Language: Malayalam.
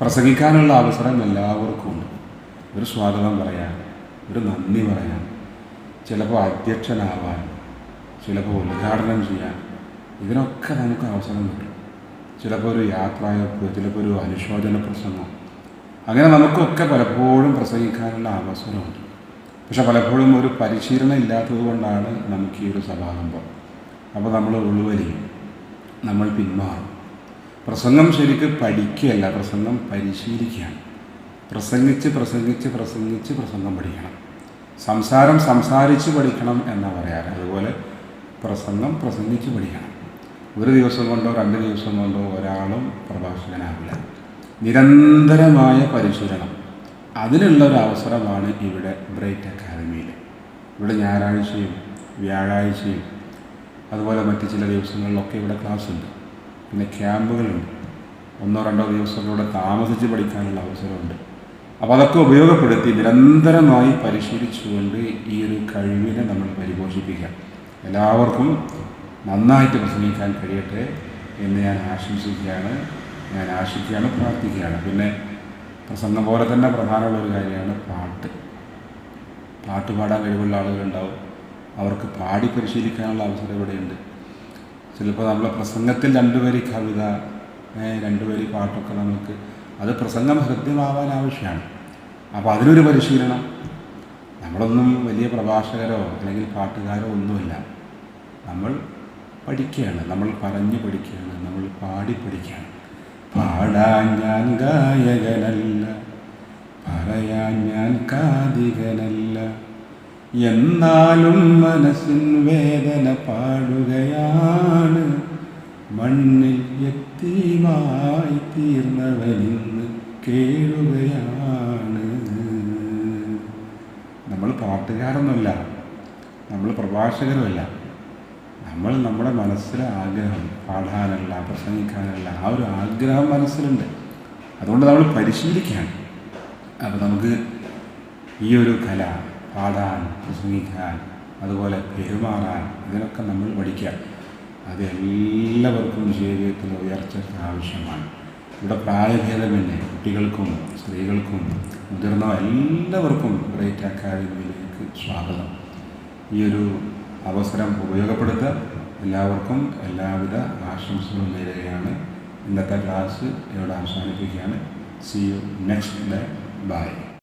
പ്രസംഗിക്കാനുള്ള അവസരം എല്ലാവർക്കും ഉണ്ട്. ഒരു സ്വാഗതം പറയാൻ ഒരു നന്ദി പറയാൻ ചിലപ്പോൾ അധ്യക്ഷനാവാൻ ചിലപ്പോൾ ഉദ്ഘാടനം ചെയ്യാൻ ഇതിനൊക്കെ നമുക്ക് അവസരം കിട്ടും. ചിലപ്പോൾ ഒരു യാത്രയപ്പ് ചിലപ്പോൾ ഒരു അനുശോചന പ്രസംഗം. അങ്ങനെ നമുക്കൊക്കെ പലപ്പോഴും പ്രസംഗിക്കാനുള്ള അവസരമുണ്ട്. പക്ഷെ പലപ്പോഴും ഒരു പരിശീലനം ഇല്ലാത്തത് കൊണ്ടാണ് നമുക്ക് ഈ ഒരു സഭാകമ്പം. അപ്പോൾ നമ്മൾ ഉള്ളുവലിയും നമ്മൾ പിന്മാറും. പ്രസംഗം ശരിക്ക് പഠിക്കുകയല്ല പ്രസംഗം പരിശീലിക്കുകയാണ്. പ്രസംഗിച്ച് പ്രസംഗിച്ച് പ്രസംഗിച്ച് പ്രസംഗം പഠിക്കണം. സംസാരം സംസാരിച്ച് പഠിക്കണം എന്നാ പറയാറ്. അതുപോലെ പ്രസംഗം പ്രസംഗിച്ച് പഠിക്കണം. ഒരു ദിവസം കൊണ്ടോ രണ്ട് ദിവസം കൊണ്ടോ ഒരാളും പ്രഭാഷകനാവില്ല. നിരന്തരമായ പരിശീലനം. അതിനുള്ള ഒരു അവസരമാണ് ഇവിടെ ബ്രൈറ്റ് അക്കാദമിയിൽ. ഇവിടെ ഞായറാഴ്ചയും വ്യാഴാഴ്ചയും അതുപോലെ മറ്റ് ചില ദിവസങ്ങളിലൊക്കെ ഇവിടെ ക്ലാസ് ഉണ്ട് പിന്നെ ക്യാമ്പുകളുണ്ട് ഒന്നോ രണ്ടോ ദിവസങ്ങളിലൂടെ താമസിച്ച് പഠിക്കാനുള്ള അവസരമുണ്ട്. അപ്പോൾ അതൊക്കെ ഉപയോഗപ്പെടുത്തി നിരന്തരമായി പരിശീലിച്ചുകൊണ്ട് ഈ ഒരു കഴിവിനെ നമ്മൾ പരിപോഷിപ്പിക്കാം എല്ലാവർക്കും നന്നായിട്ട് പ്രസംഗിക്കാൻ കഴിയട്ടെ എന്ന് ഞാൻ ആശംസിക്കുകയാണ്. ഞാൻ ആശിക്കുകയാണ് പ്രാർത്ഥിക്കുകയാണ്. പിന്നെ പ്രസംഗം പോലെ തന്നെ പ്രധാനമുള്ള ഒരു കാര്യമാണ് പാട്ട്. പാട്ട് പാടാൻ കഴിവുള്ള ആളുകളുണ്ടാവും. അവർക്ക് പാടി പരിശീലിക്കാനുള്ള അവസരം ഇവിടെയുണ്ട്. ചിലപ്പോൾ നമ്മളെ പ്രസംഗത്തിൽ രണ്ടുപേരി കവിത രണ്ടു രണ്ടുപേരി പാട്ടൊക്കെ നമുക്ക് അത് പ്രസംഗം ഹൃദ്യമാവാൻ ആവശ്യമാണ്. അപ്പോൾ അതിനൊരു പരിശീലനം. നമ്മളൊന്നും വലിയ പ്രഭാഷകരോ അല്ലെങ്കിൽ പാട്ടുകാരോ ഒന്നുമില്ല. നമ്മൾ പഠിക്കുകയാണ്. നമ്മൾ പറഞ്ഞു പഠിക്കുകയാണ്. നമ്മൾ പാടി പഠിക്കുകയാണ്. പാടാൻ ഞാൻ ഗായകനല്ല. പറയാൻ ഞാൻ കാതികനല്ല. എന്നാലും മനസ്സിൻ വേദന പാടുകയാണ്. മണ്ണിൽ എത്തിയുമായി തീർന്നവനിന്ന് കേഴുകയാണ് നമ്മൾ പാട്ടുകാരൊന്നുമല്ല. നമ്മൾ പ്രഭാഷകരുമല്ല. നമ്മൾ നമ്മുടെ മനസ്സിലെ ആഗ്രഹം പാടാനല്ല പ്രസംഗിക്കാനല്ല ആ ഒരു ആഗ്രഹം മനസ്സിലുണ്ട്. അതുകൊണ്ട് നമ്മൾ പരിശീലിക്കുകയാണ്. അപ്പോൾ നമുക്ക് ഈ ഒരു കല പാടാൻ പ്രസംഗിക്കാൻ അതുപോലെ പെരുമാറാൻ ഇതിനൊക്കെ നമ്മൾ പഠിക്കുക. അത് എല്ലാവർക്കും ജീവിതത്തിൽ ഉയർച്ചയ്ക്ക് ആവശ്യമാണ്. ഇവിടെ പ്രായഭേദമന്യേ കുട്ടികൾക്കും സ്ത്രീകൾക്കും മുതിർന്ന എല്ലാവർക്കും ഗ്രേറ്റ് അക്കാദമിയിലേക്ക് സ്വാഗതം. ഈ ഒരു അവസരം ഉപയോഗപ്പെടുത്തുക. എല്ലാവർക്കും എല്ലാവിധ ആശംസകളും നേരുകയാണ്. ഇന്നത്തെ ക്ലാസ് ഇവിടെ അവസാനിപ്പിക്കുകയാണ്. See you next day bye